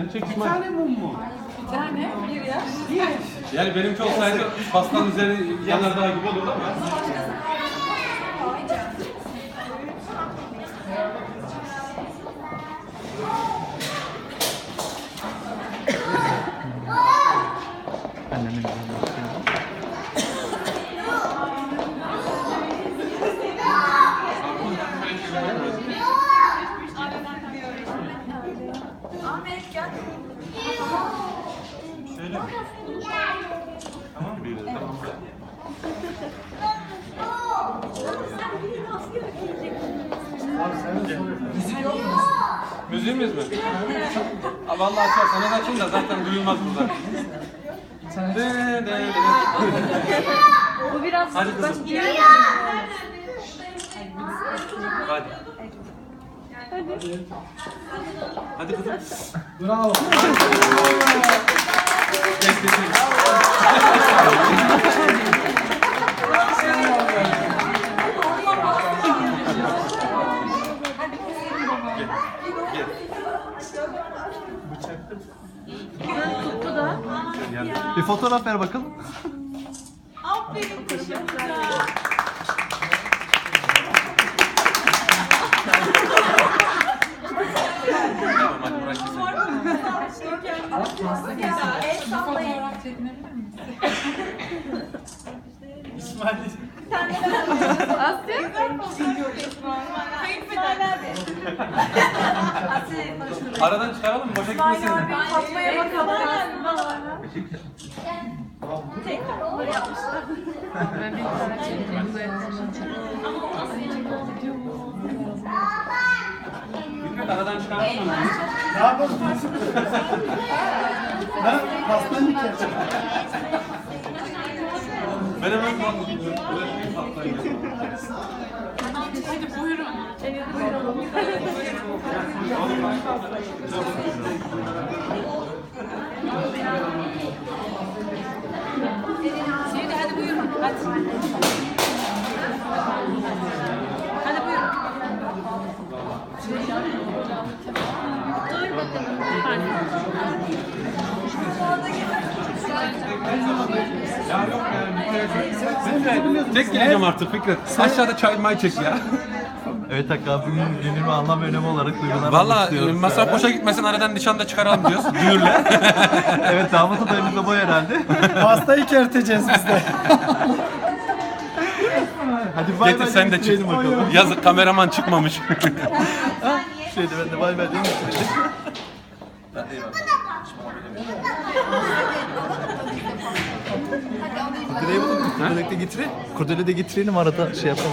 Sen çek Bir İsmail. tane mum mu? Bir tane, bir ya. Yani benimki olsaydı pastanın üzeri yanardağ gibi olurdu ama. Annemin yanına Şöyle mi? Tamam bir tamam. Müziğimiz mi? Aa, Vallahi açar sana da açayım da zaten duyulmaz burada. De, de, de. Bu biraz Hadi kızım. ileri Hadi. Hadi kızım. Bravo. tuttu da. Bir fotoğraf ver bakalım. Aferin teşekkürler. Tamam hadi bırak gitsin. El sallayın. Aradan çıkaralım mı? Boşa gitmesin. Fatma'ya bakalım. Tekrar olur yapmışlar. Ben bir tane çekeyim. Dikkat aradan çıkartalım mı? Ne yapalım? Ha? Pasta mı kesecek? Ben hemen patlayayım. Hadi buyurun. Evet buyurun. Şimdi hadi buyurun. Hadi. Hadi buyurun. Dur bakalım. Tek geleceğim artık Fikret. Aşağıda çay may çek ya. Evet Hakkı abimin günün anlam önemi olarak duygularını Valla istiyoruz. masraf boşa gitmesin aradan nişan da çıkaralım diyoruz. Düğürle. evet damatı da elimizde boy herhalde. Pastayı kerteceğiz biz de. Hadi bay Getir bay sen de çık. bakalım. Yazık kameraman çıkmamış. Şeydi ben de bay bay demiştirelim. Kurdeleyi bulduk. Kurdele de getirelim. Kurdele de getirelim arada şey yapalım.